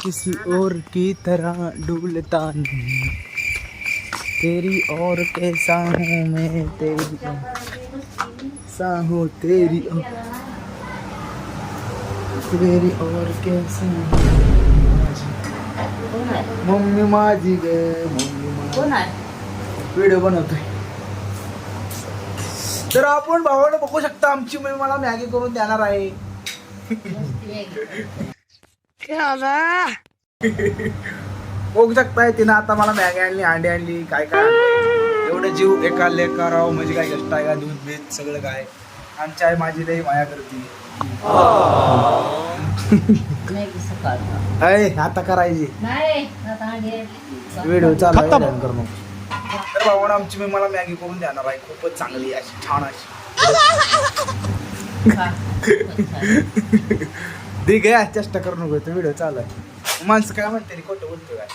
किसी और की तरह डूलता नहीं। तेरी और कैसा हूँ मैं तेरी सा हूँ तेरी और तेरी और कैसा मम्मी माझी ग मम्मी माझी कोण आहे व्हिडिओ बनवतोय तर आपण भावानं बघू शकता आमची मम्मी मला मॅगी करून देणार आहे. बघू शकताय तिनं आता मला मॅगी आणली अंडी आणली काय काय. एवढं जीव एका लेकराव म्हणजे काय कष्ट आहे का? दूध बीत सगळं काय? आमची आई माझी लई माया करते. अय आता करायची. व्हिडिओ चालू मग. तर भावानं आमची मम्मी मला मॅगी करून देणार आहे. खूपच चांगली अशी छान अशी. दे गे चेष्टा करू नको तो व्हिडिओ चालू आहे. माणसं काय म्हणते रे, खोटं बोलतोय काय?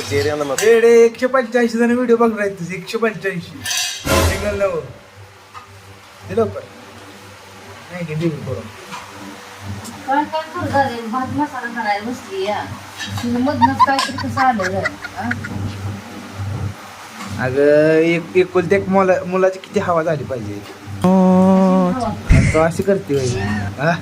चेहऱ्याला मग रेडे एकशे पंच्याऐंशी जण व्हिडिओ बघणार आहेत तुझे एकशे पंच्याऐंशी. सिंगल नव. लवकर. नाही दे करून काय काय करू झाले? भात मसाला करायला बसली या. तिने मधनच काहीतरी कसं आलं रे हा? अगं एक एकुलते एक मुला मुलाची किती हवा झाली पाहिजे. तो अशी करते होय. हा?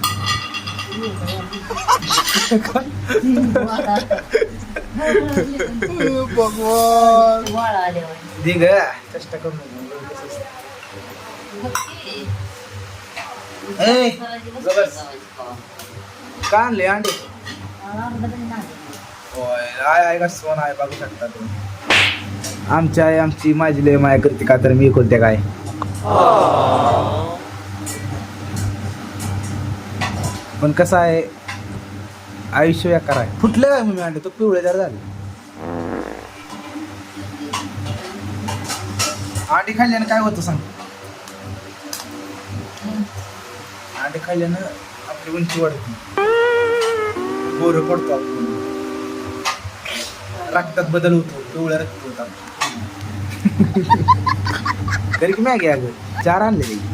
भगवान वाळा आल्यावर दे ग चेष्टा करू नको कसं असतं. नक्की. ए, करायची बसली जबरदस्त. गावाची कवा. का आणले अंडे मला अर्धा तरी नाही. होय आय आय का सोन आहे बघू शकता तुम्ही आमची आई आमची माझी लय माया करते का तर मी कोणत्या काय पण कसं आहे आयुष्य व्याकार आहे. फुटलं काय मी अंडे तो पिवळे झाले. अंडे खाल्ल्यानं काय होतं सांग? अंडे खाल्ल्यानं आपली उंची वाढते. बोर पडतो आपण. रक्तात बदल होतो पिवळ्या रक्त होतात. तरी की मॅगी अगं चार आणले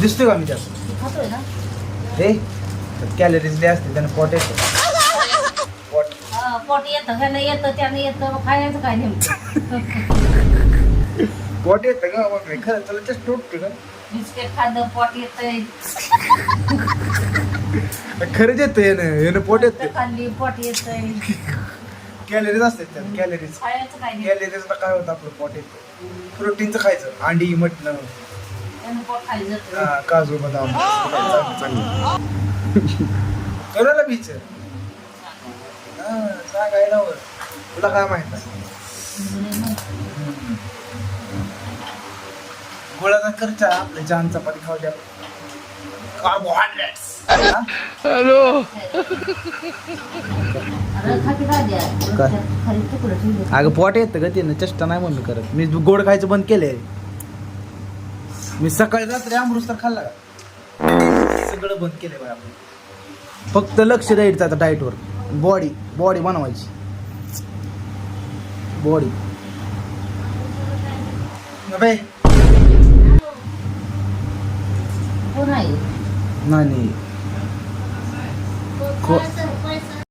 दिसतोय का मी त्यात? रे कॅलरीज लय असते त्यानं पोट येतो. पोट पोट येतं ह्यानं येतं त्यानं येतं खायचं काय नेमकं? पोट येतं का मग खरं तुला तेच टोटतो का बिस्किट खाल्लं पोट येतंय. खरंच येतं येणं येणं पोट येतं खाल्ली पोट येतंय. कॅलरीज असतात त्यात कॅलरीज कॅलरीजला काय होतं आपलं पोट येतं प्रोटीनचं खायचं अंडी मटण. हा, काजू बदाम. करायला बीच सांगाय ना. तुला काय माहीत आहे? गोळाचा खर्च आपल्या जान चपाती खाऊ द्या. ठेवलं. अगं पोट येतं का त्यानं चेष्टा नाही म्हणून करत. मी गोड खायचं बंद केलंय. मी सकाळी रात्री अमृत तर खाल्ला का? सगळं बंद केलंय बाय आपण. फक्त लक्ष द्यायचं आता डाएटवर बॉडी बॉडी बनवायची. बॉडी नाही